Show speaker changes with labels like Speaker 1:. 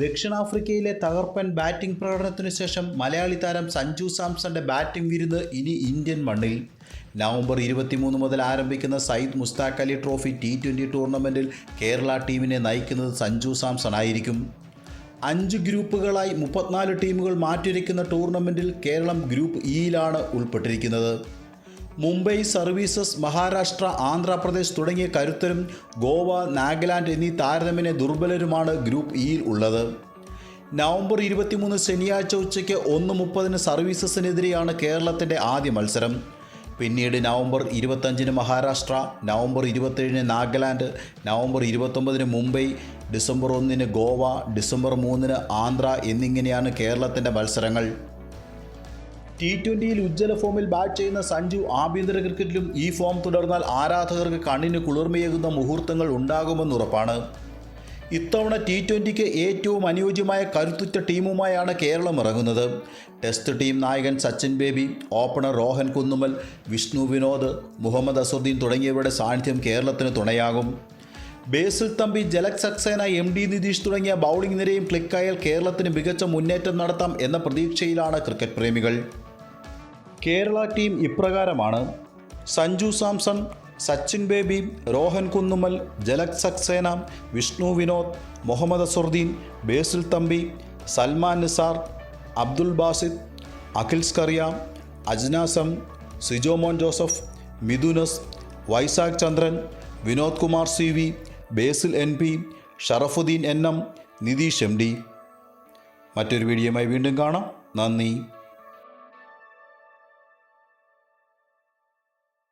Speaker 1: ദക്ഷിണാഫ്രിക്കയിലെ തകർപ്പൻ ബാറ്റിംഗ് പ്രകടനത്തിനു ശേഷം മലയാളി താരം സഞ്ജു സാംസന്റെ ബാറ്റിംഗ് വിരുന്ന് ഇനി ഇന്ത്യൻ മണ്ണിൽ. നവംബർ ഇരുപത്തിമൂന്ന് മുതൽ ആരംഭിക്കുന്ന Syed Mushtaq Ali trophy T twenty tournament Kerala ടീമിനെ നയിക്കുന്നത് സഞ്ജു സാംസൺ ആയിരിക്കും. അഞ്ച് ഗ്രൂപ്പുകളായി മുപ്പത്തിനാല് ടീമുകൾ മാറ്റിയിരിക്കുന്ന ടൂർണമെന്റിൽ കേരളം ഗ്രൂപ്പ് ഇയിലാണ് ഉൾപ്പെട്ടിരിക്കുന്നത്. മുംബൈ സർവീസസ് മഹാരാഷ്ട്ര ആന്ധ്രാപ്രദേശ് തുടങ്ങിയ കരുത്തരും ഗോവ നാഗാലാൻഡ് എന്നീ താരതമ്യേന ദുർബലരുമാണ് ഗ്രൂപ്പ് ഇയിൽ ഉള്ളത്. നവംബർ ഇരുപത്തിമൂന്ന് ശനിയാഴ്ച ഉച്ചയ്ക്ക് ഒന്ന് മുപ്പതിന് സർവീസസിനെതിരെയാണ് കേരളത്തിന്റെ ആദ്യ മത്സരം. പിന്നീട് നവംബർ ഇരുപത്തഞ്ചിന് മഹാരാഷ്ട്ര നവംബർ ഇരുപത്തേഴിന് നാഗാലാൻഡ് നവംബർ ഇരുപത്തൊമ്പതിന് മുംബൈ ഡിസംബർ ഒന്നിന് ഗോവ ഡിസംബർ മൂന്നിന് ആന്ധ്ര എന്നിങ്ങനെയാണ് കേരളത്തിന്റെ മത്സരങ്ങൾ. ടി ട്വന്റിയിൽ ഉജ്ജ്വല ഫോമിൽ ബാറ്റ് ചെയ്യുന്ന സഞ്ജു ആഭ്യന്തര ക്രിക്കറ്റിലും ഈ ഫോം തുടർന്നാൽ ആരാധകർക്ക് കണ്ണിന് കുളിർമയേകുന്ന മുഹൂർത്തങ്ങൾ ഉണ്ടാകുമെന്ന് ഉറപ്പാണ്. ഇത്തവണ ടി ട്വന്റിക്ക് ഏറ്റവും അനുയോജ്യമായ കരുത്തുറ്റ ടീമുമായാണ് കേരളം ഇറങ്ങുന്നത്. ടെസ്റ്റ് ടീം നായകൻ സച്ചിൻ ബേബി ഓപ്പണർ റോഹൻ കുന്നുമൽ വിഷ്ണു വിനോദ് മുഹമ്മദ് അസുദ്ദീൻ തുടങ്ങിയവരുടെ സാന്നിധ്യം കേരളത്തിന് തുണയാകും. ബേസിൽ തമ്പി ജലക് സക്സേന എം ഡി നിതീഷ് തുടങ്ങിയ ബൗളിംഗ് നിരയും ക്ലിക്കായാൽ കേരളത്തിന് മികച്ച മുന്നേറ്റം നടത്താം എന്ന പ്രതീക്ഷയിലാണ് ക്രിക്കറ്റ് പ്രേമികൾ. കേരള ടീം ഇപ്രകാരമാണ്. Sanju Samson Sachin Baby Rohan Kunnummal Jalaj Saxena Vishnu Vinod Mohammed Azharuddeen Basil Thampi Salman Nizar Abdul Basith Akhil Scaria അജ്നാസം Sijomon Joseph മിഥുനസ് Vaisakh Chandran Vinod Kumar C V Basil N P Sharafuddeen N M Nidheesh M D. മറ്റൊരു വീഡിയോയുമായി വീണ്ടും കാണാം. നന്ദി.